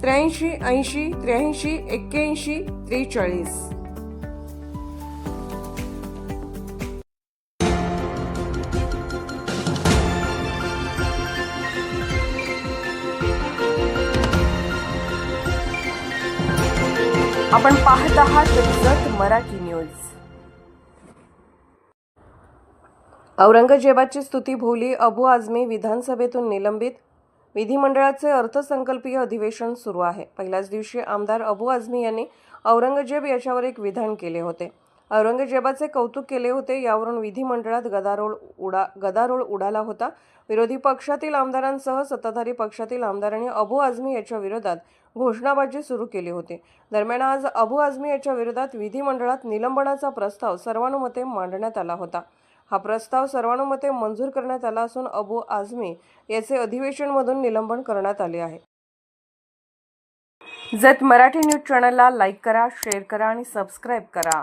त्र्याऐंशी ऐंशी त्र्याऐंशी एक्क्याऐंशी त्रेचाळीस. आपण पाहत आहात जत मराठी न्यूज. औरंगजेबाची स्तुती भोवली अबू आझमी विधानसभेतून निलंबित विधिमंडळाचे अर्थसंकल्पीय अधिवेशन सुरू आहे. पहिल्याच दिवशी आमदार अबू आझमी यांनी औरंगजेब याच्यावर एक विधान केले होते. औरंगजेबाचे कौतुक केले होते यावरून विधिमंडळात गदारोळ उडा गदारोळ उडाला होता. विरोधी पक्षातील आमदारांसह सत्ताधारी पक्षातील आमदारांनी अबू आझमी याच्या विरोधात घोषणाबाजी सुरू केली होती. दरम्यान आज अबू आझमी याच्या विरोधात विधिमंडळात निलंबनाचा प्रस्ताव सर्वानुमते मांडण्यात आला होता. हा प्रस्ताव सर्वानुमते मंजूर करण्यात आला असून अबू आझमी याचे अधिवेशनमधून निलंबन करण्यात आले आहे. जत मराठी न्यूज चॅनलला लाईक करा शेअर करा आणि सबस्क्राईब करा.